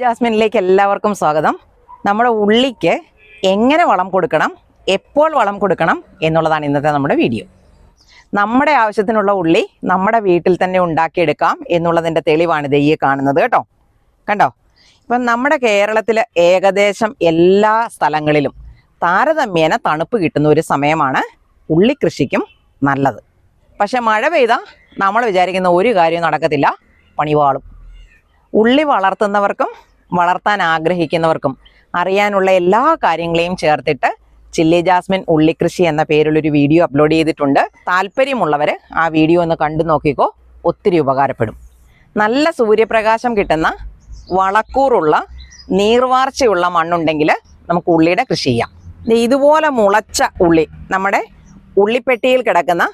ജാസ്മിനിലേക്ക് എല്ലാവർക്കും സ്വാഗതം. നമ്മുടെ ഉള്ളിക്ക് എങ്ങനെ വളം കൊടുക്കണം എപ്പോൾ വളം കൊടുക്കണം എന്നുള്ളതാണ് ഇന്നത്തെ നമ്മുടെ വീഡിയോ. നമ്മുടെ ആവശ്യത്തിനുള്ള ഉള്ളി നമ്മുടെ വീട്ടിൽ തന്നെ ഉണ്ടാക്കിയെടുക്കാം എന്നുള്ളതിന്റെ തെളിവാണ് ഈ കാണുന്നത് കേട്ടോ. കണ്ടോ? ഇപ്പം നമ്മുടെ കേരളത്തിൽ ഏകദേശം എല്ലാ സ്ഥലങ്ങളിലും താരതമ്യേന തണുപ്പ് കിട്ടുന്ന ഒരു സമയമാണ് ഉള്ളി കൃഷിക്കും നല്ലത്. പക്ഷെ മഴ പെയ്താൽ നമ്മൾ വിചാരിക്കുന്ന ഒരു കാര്യവും നടക്കത്തില്ല പണിവാളും ഉള്ളി വളർത്തുന്നവർക്കും വളർത്താൻ ആഗ്രഹിക്കുന്നവർക്കും അറിയാനുള്ള എല്ലാ കാര്യങ്ങളെയും ചേർത്തിട്ട് ചില്ലി ജാസ്മിൻ ഉള്ളിക്കൃഷി എന്ന പേരിലൊരു വീഡിയോ അപ്ലോഡ് ചെയ്തിട്ടുണ്ട്. താല്പര്യമുള്ളവർ ആ വീഡിയോ ഒന്ന് കണ്ടു നോക്കിക്കോ ഒത്തിരി ഉപകാരപ്പെടും. നല്ല സൂര്യപ്രകാശം കിട്ടുന്ന വളക്കൂറുള്ള നീർവാർച്ചയുള്ള മണ്ണുണ്ടെങ്കിൽ നമുക്ക് ഉള്ളിയുടെ കൃഷി ചെയ്യാം. ഇതുപോലെ മുളച്ച ഉള്ളി നമ്മുടെ ഉള്ളിപ്പെട്ടിയിൽ കിടക്കുന്ന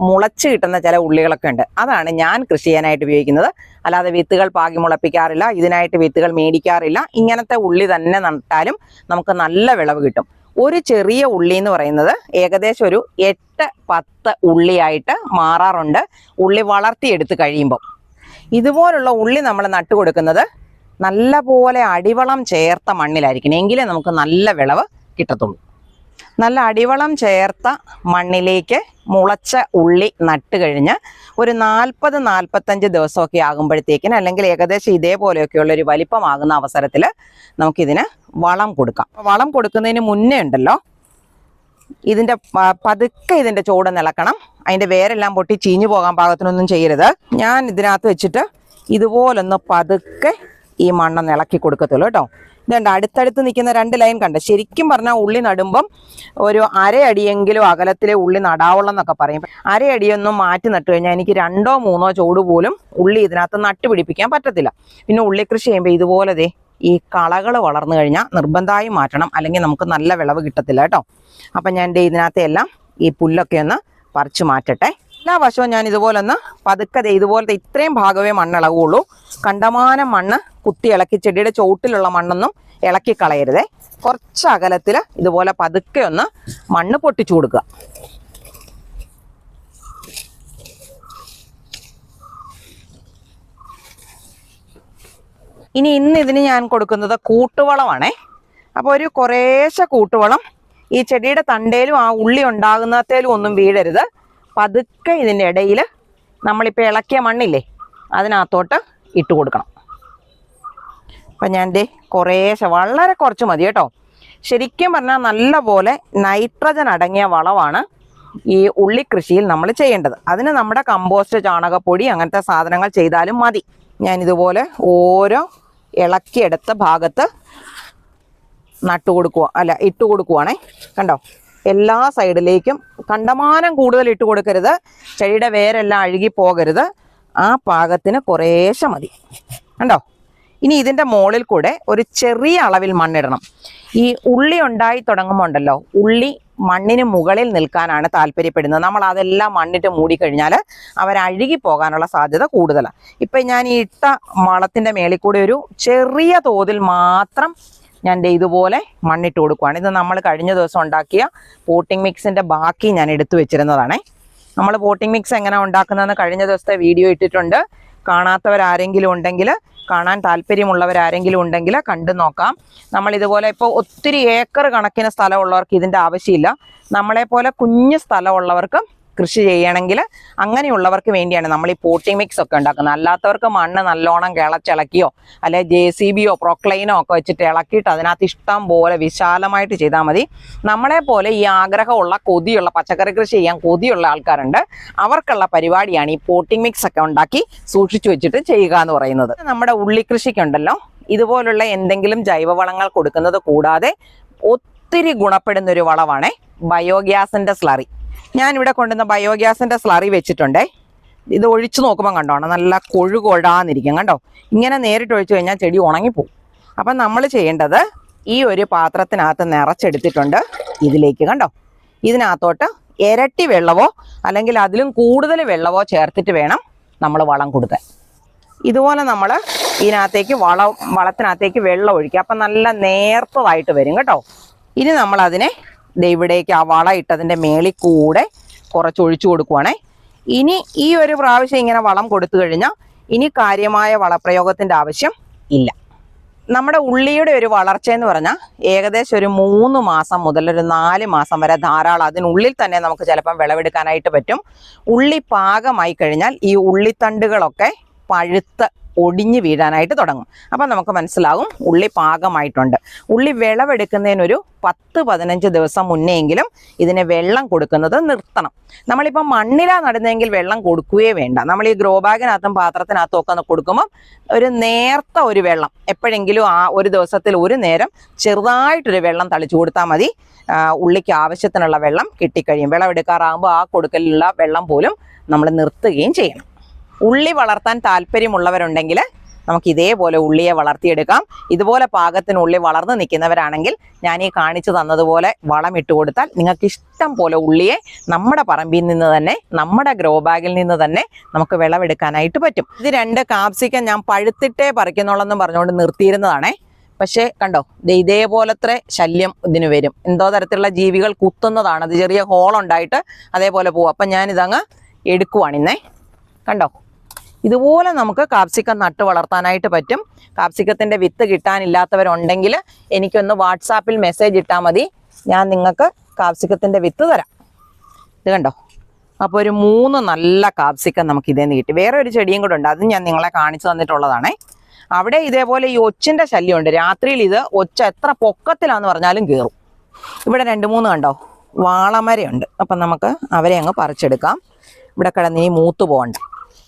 മുളച്ച് കിട്ടുന്ന ചില ഉള്ളികളൊക്കെ ഉണ്ട്. അതാണ് ഞാൻ കൃഷി ചെയ്യാനായിട്ട് ഉപയോഗിക്കുന്നത്. അല്ലാതെ വിത്തുകൾ പാകി മുളപ്പിക്കാറില്ല ഇതിനായിട്ട് വിത്തുകൾ മേടിക്കാറില്ല. ഇങ്ങനത്തെ ഉള്ളി തന്നെ നട്ടാലും നമുക്ക് നല്ല വിളവ് കിട്ടും. ഒരു ചെറിയ ഉള്ളി എന്ന് പറയുന്നത് ഏകദേശം ഒരു എട്ട് പത്ത് ഉള്ളിയായിട്ട് മാറാറുണ്ട്. ഉള്ളി വളർത്തിയെടുത്ത് കഴിയുമ്പോൾ ഇതുപോലുള്ള ഉള്ളി നമ്മൾ നട്ടു കൊടുക്കുന്നത് നല്ല പോലെ അടിവളം ചേർത്ത മണ്ണിലായിരിക്കണം. എങ്കിലേ നമുക്ക് നല്ല വിളവ് കിട്ടത്തുള്ളൂ. നല്ല അടിവളം ചേർത്ത മണ്ണിലേക്ക് മുളച്ച ഉള്ളി നട്ട് കഴിഞ്ഞ് ഒരു നാൽപ്പത് നാൽപ്പത്തഞ്ച് ദിവസമൊക്കെ ആകുമ്പോഴത്തേക്കിന് അല്ലെങ്കിൽ ഏകദേശം ഇതേപോലെയൊക്കെയുള്ള ഒരു വലിപ്പമാകുന്ന അവസരത്തിൽ നമുക്കിതിന് വളം കൊടുക്കാം. വളം കൊടുക്കുന്നതിന് മുന്നേ ഉണ്ടല്ലോ ഇതിന്റെ പതുക്കെ ഇതിന്റെ ചൂട് നിളക്കണം. അതിന്റെ വേരെല്ലാം പൊട്ടി ചീഞ്ഞു പോകാൻ പാകത്തിനൊന്നും ചെയ്യരുത്. ഞാൻ ഇതിനകത്ത് വെച്ചിട്ട് ഇതുപോലൊന്ന് പതുക്കെ ഈ മണ്ണ് ഇളക്കി കൊടുക്കത്തുള്ളൂ കേട്ടോ. ഇതുണ്ട്. അടുത്തടുത്ത് നിൽക്കുന്ന രണ്ട് ലൈൻ കണ്ട്. ശരിക്കും പറഞ്ഞാൽ ഉള്ളി നടുമ്പം ഒരു അരയടിയെങ്കിലും അകലത്തിലെ ഉള്ളി നടാവുള്ളൂ എന്നൊക്കെ പറയും. അരയടിയൊന്നും മാറ്റി നട്ടു കഴിഞ്ഞാൽ എനിക്ക് രണ്ടോ മൂന്നോ ചോട് പോലും ഉള്ളി ഇതിനകത്ത് നട്ടുപിടിപ്പിക്കാൻ പറ്റത്തില്ല. പിന്നെ ഉള്ളി കൃഷി ചെയ്യുമ്പോൾ ഇതുപോലെ ദേ ഈ കളകൾ വളർന്നു കഴിഞ്ഞാൽ നിർബന്ധമായും മാറ്റണം. അല്ലെങ്കിൽ നമുക്ക് നല്ല വിളവ് കിട്ടത്തില്ല കേട്ടോ. അപ്പം ഞാൻ ഇതിനകത്തെ എല്ലാം ഈ പുല്ലൊക്കെ ഒന്ന് പറിച്ചു മാറ്റട്ടെ. എല്ലാ വശവും ഞാൻ ഇതുപോലെ ഒന്ന് പതുക്കെ ദേ ഇതുപോലത്തെ ഇത്രയും ഭാഗമേ മണ്ണിളകുള്ളൂ കണ്ടമാനം മണ്ണ് കുത്തി ഇളക്കി ചെടിയുടെ ചോട്ടിലുള്ള മണ്ണൊന്നും ഇളക്കി കളയരുതേ. കുറച്ച് അകലത്തിൽ ഇതുപോലെ പതുക്കെ ഒന്ന് മണ്ണ് പൊട്ടിച്ചു കൊടുക്കുക. ഇനി ഇന്ന് ഇതിന് ഞാൻ കൊടുക്കുന്നത് കൂട്ടുവളമാണേ. അപ്പോൾ ഒരു കുറേശ്ശെ കൂട്ടുവളം ഈ ചെടിയുടെ തണ്ടേലും ആ ഉള്ളി ഉണ്ടാകുന്നത്തേലും ഒന്നും വീഴരുത്. പതുക്കെ ഇതിന്റെ ഇടയിൽ നമ്മളിപ്പോൾ ഇളക്കിയ മണ്ണില്ലേ അതിനകത്തോട്ട് ഇട്ട് കൊടുക്കണം. അപ്പം ഞാൻ ദേ കുറേശ്ശെ വളരെ കുറച്ച് മതി കേട്ടോ. ശരിക്കും പറഞ്ഞാൽ നല്ല പോലെ നൈട്രജൻ അടങ്ങിയ വളമാണ് ഈ ഉള്ളി കൃഷിയിൽ നമ്മൾ ചെയ്യേണ്ടത്. അതിന് നമ്മുടെ കമ്പോസ്റ്റ് ചാണകപ്പൊടി അങ്ങനത്തെ സാധനങ്ങൾ ചെയ്താലും മതി. ഞാൻ ഇതുപോലെ ഓരോ ഇളക്കിയെടുത്ത ഭാഗത്ത് നട്ടു കൊടുക്കുക അല്ല ഇട്ട് കൊടുക്കുവാണേ കണ്ടോ? എല്ലാ സൈഡിലേക്കും കണ്ടമാനം കൂടുതൽ ഇട്ട് കൊടുക്കരുത്. ചെടിയുടെ വേരെല്ലാം അഴുകി പോകരുത്. ആ പാകത്തിന് കുറേശ്ശെ മതി. കണ്ടോ? ഇനി ഇതിന്റെ മുകളിൽ കൂടെ ഒരു ചെറിയ അളവിൽ മണ്ണിടണം. ഈ ഉള്ളി ഉണ്ടായി തുടങ്ങുമ്പോൾ ഉണ്ടല്ലോ ഉള്ളി മണ്ണിന് മുകളിൽ നിൽക്കാനാണ് താല്പര്യപ്പെടുന്നത്. നമ്മൾ അതെല്ലാം മണ്ണിട്ട് മൂടിക്കഴിഞ്ഞാൽ അവർ അഴുകി പോകാനുള്ള സാധ്യത കൂടുതലാണ് ഇപ്പം ഞാൻ ഈ ഇട്ട വളത്തിന്റെ മേളിൽ കൂടെ ഒരു ചെറിയ തോതിൽ മാത്രം ഞാൻ ഇതുപോലെ മണ്ണിട്ട് കൊടുക്കുവാണ്. ഇത് നമ്മൾ കഴിഞ്ഞ ദിവസം ഉണ്ടാക്കിയ പോട്ടിംഗ് മിക്സിന്റെ ബാക്കി ഞാൻ എടുത്തു വെച്ചിരുന്നതാണേ. നമ്മൾ പോട്ടിംഗ് മിക്സ് എങ്ങനെ ഉണ്ടാക്കുന്നതെന്ന് കഴിഞ്ഞ ദിവസത്തെ വീഡിയോ ഇട്ടിട്ടുണ്ട്. കാണാത്തവരാരെങ്കിലും ഉണ്ടെങ്കിൽ കാണാൻ താല്പര്യമുള്ളവരാരെങ്കിലും ഉണ്ടെങ്കിൽ കണ്ടു നോക്കാം. നമ്മൾ ഇതുപോലെ ഇപ്പോൾ ഒത്തിരി ഏക്കർ കണക്കിന് സ്ഥലമുള്ളവർക്ക് ഇതിന്റെ ആവശ്യമില്ല. നമ്മളെപ്പോലെ കുഞ്ഞ് സ്ഥലമുള്ളവർക്ക് കൃഷി ചെയ്യണമെങ്കിൽ അങ്ങനെയുള്ളവർക്ക് വേണ്ടിയാണ് നമ്മൾ ഈ പോട്ടിംഗ് മിക്സ് ഒക്കെ ഉണ്ടാക്കുന്നത്. അല്ലാത്തവർക്ക് മണ്ണ് നല്ലോണം കിളച്ചിളക്കിയോ അല്ലെ ജെ സി ബിയോ പ്രൊക്ലൈനോ ഒക്കെ വെച്ചിട്ട് ഇളക്കിയിട്ട് അതിനകത്ത് ഇഷ്ടം പോലെ വിശാലമായിട്ട് ചെയ്താൽ മതി. നമ്മളെ പോലെ ഈ ആഗ്രഹമുള്ള കൊതിയുള്ള പച്ചക്കറി കൃഷി ചെയ്യാൻ കൊതിയുള്ള ആൾക്കാരുണ്ട്. അവർക്കുള്ള പരിപാടിയാണ് ഈ പോട്ടിംഗ് മിക്സ് ഒക്കെ ഉണ്ടാക്കി സൂക്ഷിച്ചു വെച്ചിട്ട് ചെയ്യുക എന്ന് പറയുന്നത്. നമ്മുടെ ഉള്ളി കൃഷിക്കുണ്ടല്ലോ ഇതുപോലുള്ള എന്തെങ്കിലും ജൈവവളങ്ങൾ കൊടുക്കുന്നത് കൂടാതെ ഒത്തിരി ഗുണപ്പെടുന്ന ഒരു വളവാണ് ബയോഗ്യാസിന്റെ സ്ലറി ഞാനിവിടെ കൊണ്ടുവന്ന ബയോഗ്യാസിന്റെ സ്ലറി വെച്ചിട്ടുണ്ടേ. ഇത് ഒഴിച്ചു നോക്കുമ്പോൾ കണ്ടോ? നല്ല കൊഴു കൊഴാന്നിരിക്കും കണ്ടോ? ഇങ്ങനെ നേരിട്ട് ഒഴിച്ചു കഴിഞ്ഞാൽ ചെടി ഉണങ്ങിപ്പോവും. അപ്പം നമ്മൾ ചെയ്യേണ്ടത് ഈ ഒരു പാത്രത്തിനകത്ത് നിറച്ചെടുത്തിട്ടുണ്ട് ഇതിലേക്ക് കണ്ടോ? ഇതിനകത്തോട്ട് ഇരട്ടി വെള്ളവോ അല്ലെങ്കിൽ അതിലും കൂടുതൽ വെള്ളവോ ചേർത്തിട്ട് വേണം നമ്മൾ വളം കൊടുക്കാൻ. ഇതുപോലെ നമ്മൾ ഇതിനകത്തേക്ക് വളം വളത്തിനകത്തേക്ക് വെള്ളം ഒഴിക്കുക. അപ്പം നല്ല നേർത്തതായിട്ട് വരും. കേട്ടോ ഇനി ദേ ഇവിടേക്ക് ആ വള ഇട്ടതിന്റെ മേളിൽ കൂടെ കുറച്ച് ഒഴിച്ചു കൊടുക്കുവാണേ. ഇനി ഈ ഒരു പ്രാവശ്യം ഇങ്ങനെ വളം കൊടുത്തു കഴിഞ്ഞാൽ ഇനി കാര്യമായ വളപ്രയോഗത്തിന്റെ ആവശ്യം ഇല്ല. നമ്മുടെ ഉള്ളിയുടെ ഒരു വളർച്ച എന്ന് പറഞ്ഞാൽ ഏകദേശം ഒരു മൂന്ന് മാസം മുതൽ ഒരു നാല് മാസം വരെ ധാരാളം അതിനുള്ളിൽ തന്നെ നമുക്ക് ചിലപ്പം വിളവെടുക്കാനായിട്ട് പറ്റും. ഉള്ളി പാകമായി കഴിഞ്ഞാൽ ഈ ഉള്ളിത്തണ്ടുകളൊക്കെ പഴുത്ത് ഒടിഞ്ഞു വീഴാനായിട്ട് തുടങ്ങും. അപ്പം നമുക്ക് മനസ്സിലാകും ഉള്ളി പാകമായിട്ടുണ്ട്. ഉള്ളി വിളവെടുക്കുന്നതിനൊരു പത്ത് പതിനഞ്ച് ദിവസം മുന്നെയെങ്കിലും ഇതിന് വെള്ളം കൊടുക്കുന്നത് നിർത്തണം. നമ്മളിപ്പോൾ മണ്ണിലാ നടുന്നതെങ്കിൽ വെള്ളം കൊടുക്കുകയേ വേണ്ട. നമ്മൾ ഈ ഗ്രോ ബാഗിനകത്തും പാത്രത്തിനകത്തും ഒക്കെ കൊടുക്കുമ്പം കൊടുക്കുമ്പോൾ ഒരു നേർത്ത ഒരു വെള്ളം എപ്പോഴെങ്കിലും ആ ഒരു ദിവസത്തിൽ ഒരു നേരം ചെറുതായിട്ടൊരു വെള്ളം തളിച്ചു കൊടുത്താൽ മതി. ഉള്ളിക്ക് ആവശ്യത്തിനുള്ള വെള്ളം കിട്ടിക്കഴിയും. വിളവെടുക്കാറാകുമ്പോൾ ആ കൊടുക്കലുള്ള വെള്ളം പോലും നമ്മൾ നിർത്തുകയും ചെയ്യണം. ഉള്ളി വളർത്താൻ താല്പര്യമുള്ളവരുണ്ടെങ്കിൽ നമുക്ക് ഇതേപോലെ ഉള്ളിയെ വളർത്തിയെടുക്കാം. ഇതുപോലെ പാകത്തിന് ഉള്ളി വളർന്നു നിൽക്കുന്നവരാണെങ്കിൽ ഞാൻ ഈ കാണിച്ചു തന്നതുപോലെ വളം ഇട്ട് കൊടുത്താൽ നിങ്ങൾക്ക് ഇഷ്ടം പോലെ ഉള്ളിയെ നമ്മുടെ പറമ്പിൽ നിന്ന് തന്നെ നമ്മുടെ ഗ്രോ ബാഗിൽ നിന്ന് തന്നെ നമുക്ക് വിളവെടുക്കാനായിട്ട് പറ്റും. ഇത് രണ്ട് കാപ്സിക്ക ഞാൻ പഴുത്തിട്ടേ പറിക്കുന്നുള്ളെന്നും പറഞ്ഞുകൊണ്ട് നിർത്തിയിരുന്നതാണേ. പക്ഷേ കണ്ടോ ഇതേപോലത്തെ ശല്യം ഇതിന് വരും. എന്തോ തരത്തിലുള്ള ജീവികൾ കുത്തുന്നതാണ്. അത് ചെറിയ ഹോളുണ്ടായിട്ട് അതേപോലെ പോകും അപ്പം ഞാനിതങ്ങ് എടുക്കുവാണിന്നേ കണ്ടോ? ഇതുപോലെ നമുക്ക് കാപ്സിക്കം നട്ട് വളർത്താനായിട്ട് പറ്റും. കാപ്സിക്കത്തിന്റെ വിത്ത് കിട്ടാനില്ലാത്തവരുണ്ടെങ്കിൽ എനിക്കൊന്ന് വാട്സാപ്പിൽ മെസ്സേജ് ഇട്ടാൽ മതി. ഞാൻ നിങ്ങൾക്ക് കാപ്സിക്കത്തിന്റെ വിത്ത് തരാം. ഇത് കണ്ടോ? അപ്പോൾ ഒരു മൂന്ന് നല്ല കാപ്സിക്കം നമുക്ക് ഇതേ കിട്ടി. വേറെ ഒരു ചെടിയും കൂടെ ഉണ്ട്. അത് ഞാൻ നിങ്ങളെ കാണിച്ചു തന്നിട്ടുള്ളതാണേ. അവിടെ ഇതേപോലെ ഈ ഒച്ചിന്റെ ശല്യമുണ്ട്. രാത്രിയിൽ ഇത് ഒച്ച എത്ര പൊക്കത്തിലാന്ന് പറഞ്ഞാലും കയറും ഇവിടെ രണ്ട് മൂന്ന് കണ്ടോ? വാളമരയുണ്ട്. അപ്പം നമുക്ക് അവരെ അങ്ങ് പറിച്ചെടുക്കാം. ഇവിടെ കിടന്ന് ഇനി മൂത്ത് പോകണ്ട.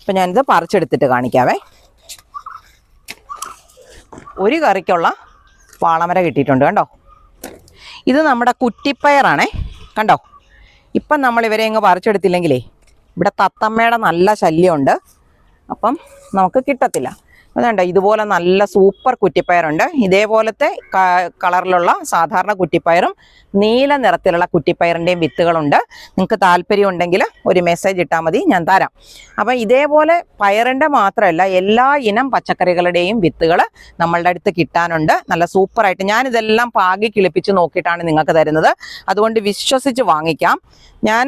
അപ്പം ഞാനിത് പറിച്ചെടുത്തിട്ട് കാണിക്കാവേ. ഒരു കറിക്കുള്ള വാളമര കിട്ടിയിട്ടുണ്ട് കണ്ടോ? ഇത് നമ്മുടെ കുറ്റിപ്പയറാണേ കണ്ടോ? ഇപ്പം നമ്മൾ ഇവരെ അങ്ങ് പറിച്ചെടുത്തില്ലെങ്കിലേ ഇവിടെ തത്തമ്മയുടെ നല്ല ശല്യമുണ്ട്. അപ്പം നമുക്ക് കിട്ടത്തില്ല. അതുകൊണ്ട് ഇതുപോലെ നല്ല സൂപ്പർ കുറ്റിപ്പയറുണ്ട്. ഇതേപോലത്തെ കളറിലുള്ള സാധാരണ കുറ്റിപ്പയറും നീല നിറത്തിലുള്ള കുറ്റിപ്പയറിന്റെയും വിത്തുകളുണ്ട്. നിങ്ങൾക്ക് താല്പര്യം ഉണ്ടെങ്കിൽ ഒരു മെസ്സേജ് ഇട്ടാൽ മതി ഞാൻ തരാം. അപ്പം ഇതേപോലെ പയറിന്റെ മാത്രമല്ല എല്ലാ ഇനം പച്ചക്കറികളുടെയും വിത്തുകൾ നമ്മളുടെ അടുത്ത് കിട്ടാനുണ്ട്. നല്ല സൂപ്പറായിട്ട് ഞാനിതെല്ലാം പാകി കിളിപ്പിച്ച് നോക്കിയിട്ടാണ് നിങ്ങൾക്ക് തരുന്നത്. അതുകൊണ്ട് വിശ്വസിച്ച് വാങ്ങിക്കാം. ഞാൻ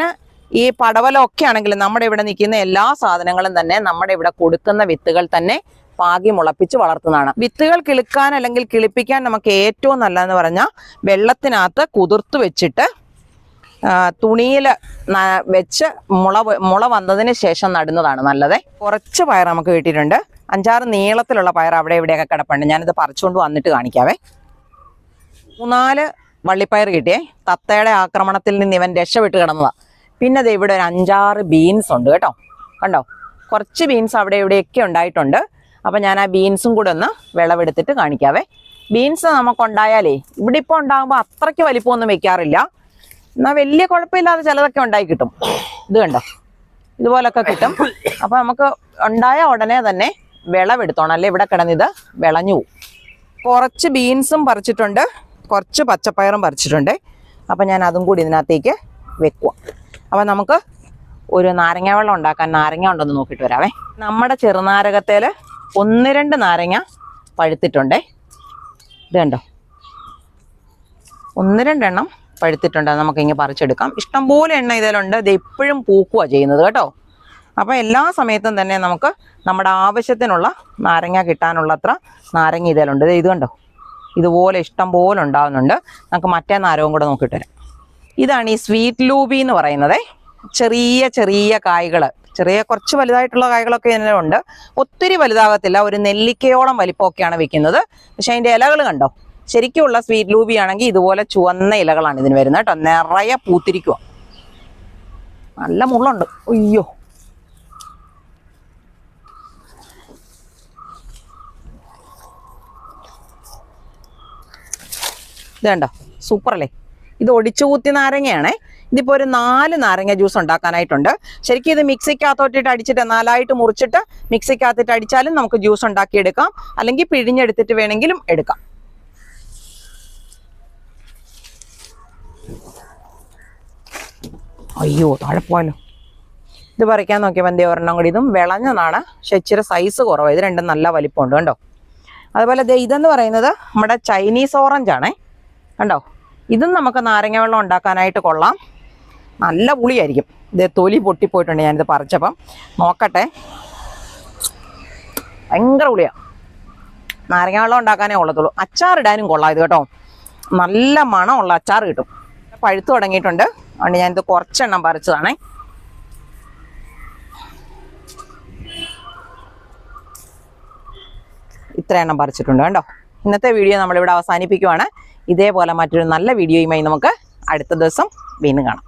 ഈ പടവലമൊക്കെ ആണെങ്കിലും നമ്മുടെ ഇവിടെ നിൽക്കുന്ന എല്ലാ സാധനങ്ങളും തന്നെ നമ്മുടെ ഇവിടെ കൊടുക്കുന്ന വിത്തുകൾ തന്നെ പാകി മുളപ്പിച്ച് വളർത്തുന്നതാണ്. വിത്തുകൾ കിളുക്കാൻ അല്ലെങ്കിൽ കിളിപ്പിക്കാൻ നമുക്ക് ഏറ്റവും നല്ലതെന്ന് പറഞ്ഞാൽ വെള്ളത്തിനകത്ത് കുതിർത്ത് വെച്ചിട്ട് തുണിയിൽ വെച്ച് മുള മുള വന്നതിന് ശേഷം നടുന്നതാണ് നല്ലത്. കുറച്ച് പയർ നമുക്ക് കിട്ടിയിട്ടുണ്ട്. അഞ്ചാറ് നീളത്തിലുള്ള പയർ അവിടെ ഇവിടെയൊക്കെ കിടപ്പുണ്ട്. ഞാനിത് പറിച്ചുകൊണ്ട് വന്നിട്ട് കാണിക്കാവേ. മൂന്നാൽ വള്ളിപ്പയർ കിട്ടിയേ. തത്തയുടെ ആക്രമണത്തിൽ നിന്ന് ഇവൻ രക്ഷപ്പെട്ട് കിടന്നതാ. പിന്നെ ദേ ഇവിടെ ഒരു അഞ്ചാറ് ബീൻസ് ഉണ്ട് കേട്ടോ. കണ്ടോ? കുറച്ച് ബീൻസ് അവിടെ ഇവിടെയൊക്കെ ഉണ്ടായിട്ടുണ്ട്. അപ്പം ഞാൻ ആ ബീൻസും കൂടെ ഒന്ന് വിളവെടുത്തിട്ട് കാണിക്കാവേ. ബീൻസ് നമുക്കുണ്ടായാലേ ഇവിടെ ഇപ്പോൾ ഉണ്ടാകുമ്പോൾ അത്രയ്ക്ക് വലിപ്പമൊന്നും വെക്കാറില്ല. എന്നാൽ വലിയ കുഴപ്പമില്ലാതെ ചിലതൊക്കെ ഉണ്ടായി കിട്ടും. ഇത് കണ്ടോ? ഇതുപോലൊക്കെ കിട്ടും. അപ്പം നമുക്ക് ഉണ്ടായ ഉടനെ തന്നെ വിളവെടുത്തോണം. അല്ലേ ഇവിടെ കിടന്നിത് വിളഞ്ഞു പോവും. കുറച്ച് ബീൻസും പറിച്ചിട്ടുണ്ട്. കുറച്ച് പച്ചപ്പയറും പറിച്ചിട്ടുണ്ട്. അപ്പം ഞാൻ അതും കൂടി ഇതിനകത്തേക്ക് വെക്കുക അപ്പം നമുക്ക് ഒരു നാരങ്ങ വെള്ളം ഉണ്ടാക്കാൻ നാരങ്ങ ഉണ്ടെന്ന് നോക്കിയിട്ട് വരാമേ നമ്മുടെ ചെറുനാരകത്തേൽ ഒന്ന് രണ്ട് നാരങ്ങ പഴുത്തിട്ടുണ്ടേ. ഇത് കണ്ടോ? ഒന്ന് രണ്ടെണ്ണം പഴുത്തിട്ടുണ്ട്. അത് നമുക്ക് ഇങ്ങനെ പറിച്ചെടുക്കാം ഇഷ്ടംപോലെ എണ്ണ ഇതിലുണ്ട്. ഇത് എപ്പോഴും പൂക്കുക ചെയ്യുന്നത് കേട്ടോ. അപ്പോൾ എല്ലാ സമയത്തും തന്നെ നമുക്ക് നമ്മുടെ ആവശ്യത്തിനുള്ള നാരങ്ങ കിട്ടാനുള്ളത്ര നാരങ്ങ ഇതിലുണ്ട്. ദേ ഇത് കണ്ടോ? ഇതുപോലെ ഇഷ്ടം പോലെ ഉണ്ടാകുന്നുണ്ട് നമുക്ക് മറ്റേ നാരവും കൂടെ നോക്കിയിട്ട് വരാം. ഇതാണ് ഈ സ്വീറ്റ് ലൂബി എന്ന് പറയുന്നത്. ചെറിയ ചെറിയ കായ്കൾ ചെറിയ കുറച്ച് വലുതായിട്ടുള്ള കായ്കളൊക്കെ ഇതിനുണ്ട്. ഒത്തിരി വലുതാകത്തില്ല ഒരു നെല്ലിക്കയോളം വലിപ്പമൊക്കെയാണ് വെക്കുന്നത് പക്ഷെ അതിന്റെ ഇലകൾ കണ്ടോ? ശരിക്കുമുള്ള സ്വീറ്റ് ലൂബി ആണെങ്കിൽ ഇതുപോലെ ചുവന്ന ഇലകളാണ് ഇതിന് വരുന്നത് കേട്ടോ. നിറയെ പൂത്തിരിക്കുക നല്ല മുള്ളുണ്ട്. അയ്യോ. ഇത് കണ്ടോ? സൂപ്പർ അല്ലേ ഇത് ഒടിച്ചു കൂത്തി നാരങ്ങയാണേ. ഇതിപ്പോൾ ഒരു നാല് നാരങ്ങ ജ്യൂസ് ഉണ്ടാക്കാനായിട്ടുണ്ട്. ശരിക്കും ഇത് മിക്സിക്കകത്തോട്ടിട്ട് അടിച്ചിട്ട് നാലായിട്ട് മുറിച്ചിട്ട് മിക്സിക്കകത്തിട്ട് അടിച്ചാലും നമുക്ക് ജ്യൂസ് ഉണ്ടാക്കിയെടുക്കാം. അല്ലെങ്കിൽ പിഴിഞ്ഞെടുത്തിട്ട് വേണമെങ്കിലും എടുക്കാം. അയ്യോ താഴെ പോയല്ലോ ഇത് പറിക്കാൻ നോക്കിയപ്പോൾ എന്തേ ഒരെണ്ണം കൂടി. ഇതും വിളഞ്ഞതാണ്. പക്ഷെ ഇച്ചിരി സൈസ് കുറവാണ് ഇത് രണ്ടും നല്ല വലിപ്പമുണ്ട് കണ്ടോ? അതുപോലെ ഇതെന്ന് പറയുന്നത് നമ്മുടെ ചൈനീസ് ഓറഞ്ച് ആണേ. കണ്ടോ? ഇതും നമുക്ക് നാരങ്ങ വെള്ളം ഉണ്ടാക്കാനായിട്ട് കൊള്ളാം. നല്ല പുളിയായിരിക്കും. ഇത് തൊലി പൊട്ടിപ്പോയിട്ടുണ്ട് ഞാനിത് പറിച്ചപ്പം. നോക്കട്ടെ. ഭയങ്കര പുളിയാ. നാരങ്ങ വെള്ളം ഉണ്ടാക്കാനേ കൊള്ളത്തുള്ളൂ അച്ചാറിടാനും കൊള്ളാം ഇത് കേട്ടോ. നല്ല മണമുള്ള അച്ചാർ കിട്ടും. പഴുത്തു തുടങ്ങിയിട്ടുണ്ട്. അതുകൊണ്ട് ഞാനിത് കുറച്ചെണ്ണം പറിച്ചതാണേ. ഇത്ര എണ്ണം പറിച്ചിട്ടുണ്ട് കേട്ടോ. ഇന്നത്തെ വീഡിയോ നമ്മളിവിടെ അവസാനിപ്പിക്കുവാണ്. ഇതേപോലെ മറ്റൊരു നല്ല വീഡിയോയുമായി നമുക്ക് അടുത്ത ദിവസം വീണ്ടും കാണാം.